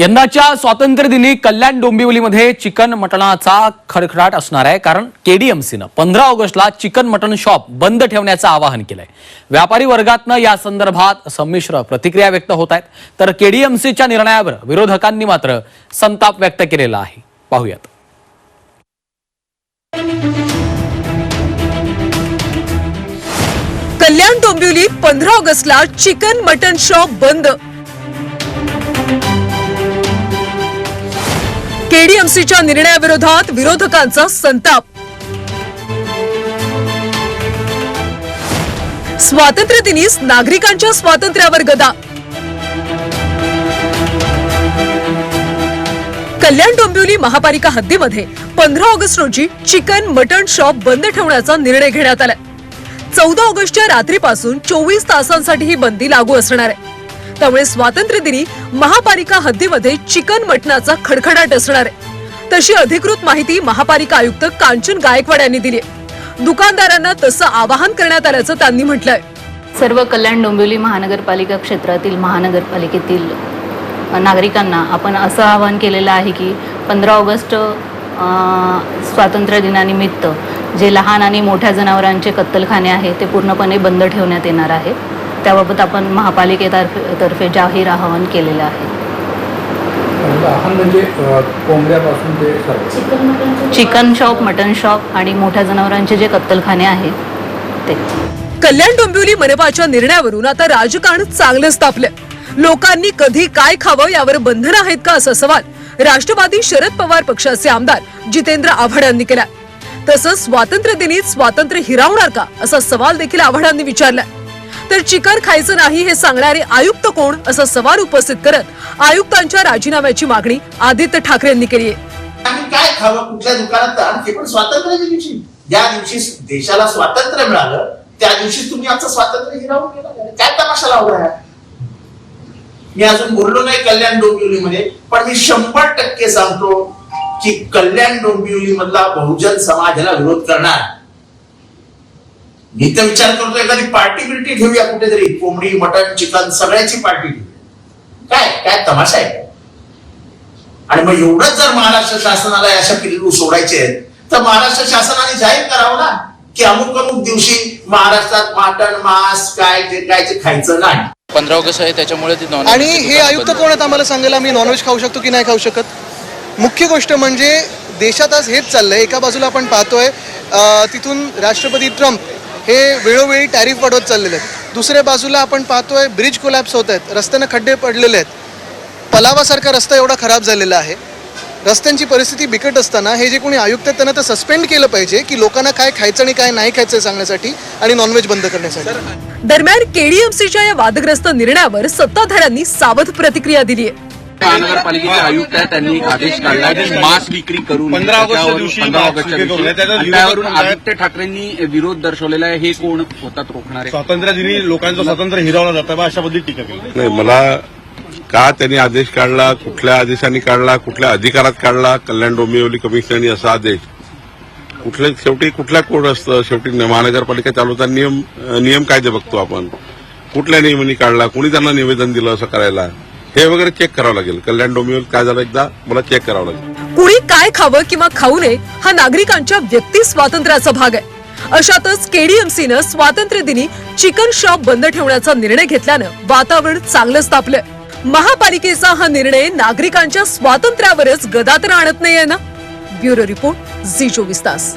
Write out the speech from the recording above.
यंदाच्या स्वातंत्र्यदिनी कल्याण डोंबिवलीमध्ये चिकन मटणाचा खडखडाट असणार आहे. कारण केडीएमसीनं पंधरा ऑगस्टला चिकन मटण शॉप बंद ठेवण्याचं आवाहन केलंय. व्यापारी वर्गातनं या संदर्भात संमिश्र प्रतिक्रिया व्यक्त होत आहेत. तर केडीएमसीच्या निर्णयावर विरोधकांनी मात्र संताप व्यक्त केलेला आहे. पाहूयात. कल्याण डोंबिवलीत पंधरा ऑगस्टला चिकन मटन शॉप बंद केडीएमसीच्या निर्णयाविरोधात विरोधकांचा संताप. स्वातंत्र्यदिनीच नागरिकांच्या स्वातंत्र्यावर गदा. कल्याण डोंबिवली महापालिका हद्दीमध्ये पंधरा ऑगस्ट रोजी चिकन मटण शॉप बंद ठेवण्याचा निर्णय घेण्यात आलाय. चौदा ऑगस्टच्या रात्रीपासून चोवीस तासांसाठी ही बंदी लागू असणार आहे. त्यामुळे स्वातंत्र्य दिनी महापालिका हद्दीमध्ये चिकन मटणाचा खडखडाट असणार आहे. तशी अधिकृत माहिती महापालिका आयुक्त कांचन गायकवाड यांनी दिली आहे. दुकानदारांना तसं आवाहन करण्यात आल्याचं त्यांनी म्हटलंय. सर्व कल्याण डोंबिवली महानगरपालिका क्षेत्रातील महानगरपालिकेतील नागरिकांना आपण असं आवाहन केलेलं आहे की पंधरा ऑगस्ट स्वातंत्र्य दिनानिमित्त जे लहान आणि मोठ्या जनावरांचे कत्तलखाने आहे ते पूर्णपणे बंद ठेवण्यात येणार आहे. त्याबाबत आपण महापालिकेतर्फे तर्फे जाहीर आवाहन केलेलं आहे. म्हणजे अ, कोंबड्यापासून ते सर्व. चिकन शॉप मटन शॉप आणि मोठ्या जनावरांचे जे कत्तलखाने आहे ते. कल्याण डोंबिवली मनपाच्या निर्णयावरून आता राजकारण चांगलंच तापलंय. लोकांनी कधी काय खावं यावर बंधन आहेत का असा सवाल राष्ट्रवादी शरद पवार पक्षाचे आमदार जितेंद्र आव्हाड यांनी केला तसंच स्वातंत्र्य दिनी स्वातंत्र्य हिरावणार का असा सवाल देखील आव्हाडांनी विचारलाय. तर चिकन खायचं नाही हे सांगणारे आयुक्त कोण असा सवाल उपस्थित करत आयुक्तांच्या राजीनाम्याची मागणी आदित्य ठाकरे यांनी केली आहे. आम्ही काय खावं कुठल्या दुकानात आणि ते पण स्वातंत्र्याच्या दिवशी. ज्या दिवशी देशाला स्वातंत्र्य मिळालं त्या दिवशी तुम्ही आमचं स्वातंत्र्य हिरावून गेला काय तमाशा लावला मी अजून बोललो नाही कल्याण डोंबिवलीमध्ये पण मी शंभर टक्के सांगतो की कल्याण डोंबिवली मधला बहुजन समाजाला विरोध करणार. मी तर विचार करतो एखादी पार्टी बिर्टी ठेवूया कुठेतरी कोंबडी मटन चिकन सगळ्याची पार्टी काय काय तमाशा आहे? आणि मग एवढंच जर महाराष्ट्र शासनाला अशा पिल्लू सोडायचे आहेत तर महाराष्ट्र शासनाने जाहीर करावं ना की अमुक अमुक दिवशी महाराष्ट्रात माटण मांस काय जे काय ते खायचं नाही. पंधरा ऑगस्ट आहे त्याच्यामुळे ती नॉन आणि हे आयुक्त कोण आहेत आम्हाला सांगायला? मी नॉनव्हेज खाऊ शकतो की नाही खाऊ शकत? मुख्य गोष्ट म्हणजे देशात आज हेच चाललंय. एका बाजूला आपण पाहतोय तिथून राष्ट्रपती ट्रम्प हे वेळोवेळी टॅरिफ वाढवत चाललेले आहेत. दुसऱ्या बाजूला आपण पाहतोय ब्रिज कोलॅप्स होत आहेत. रस्त्यानं खड्डे पडलेले आहेत. पलावासारखा रस्ता एवढा खराब झालेला आहे. रस्त्यांची परिस्थिती बिकट असताना हे जे कोणी आयुक्त आहेत त्यांना तर सस्पेंड केलं पाहिजे की लोकांना काय खायचं आणि काय नाही खायचं सांगण्यासाठी आणि नॉनव्हेज बंद करण्यासाठी. दरम्यान केडीएमसीच्या या वादग्रस्त निर्णयावर सत्ताधाऱ्यांनी सावध प्रतिक्रिया दिली आहे महानगरपालिकेचे आयुक्त आहेत त्यांनी एक आदेश काढला की मांस विक्री करून पंधरा ऑगस्टच्या दिवशी पंधरा विक्री त्याचा आणि विरोध त्यावरून. आदित्य ठाकरेंनी विरोध दर्शवलेला आहे. हे कोण होतात रोखणारे? स्वातंत्र्य दिनी लोकांचं स्वातंत्र्य हिरावलं जातं. बा अशा पद्धती टीका केली. नाही मला का त्यांनी आदेश काढला कुठल्या आदेशाने काढला कुठल्या अधिकारात काढला? कल्याण डोंबिवली कमिशनरनी असा आदेश. कुठल्या शेवटी कुठल्या कोड असतं? शेवटी महानगरपालिका चालवताना नियम नियम कायदे बघतो आपण. कुठल्या नियमांनी काढला? कुणी त्यांना निवेदन दिलं असं करायला? हे वगैरे चेक करावं लागेल. कल्याण डोंबिवली काय झालं एकदा? मला चेक करावं लागेल. कुणी काय खावं किंवा खाऊ नये हा नागरिकांच्या व्यक्ती स्वातंत्र्याचा भाग आहे. अशातच केडीएमसीनं स्वातंत्र्य दिनी चिकन शॉप बंद ठेवण्याचा निर्णय घेतल्यानं वातावरण चांगलंच तापलं महापालिकेचा हा निर्णय नागरिकांच्या स्वातंत्र्यावरच गदा तर आणत नाहीये ना? ब्युरो रिपोर्ट झी चोवीस तास.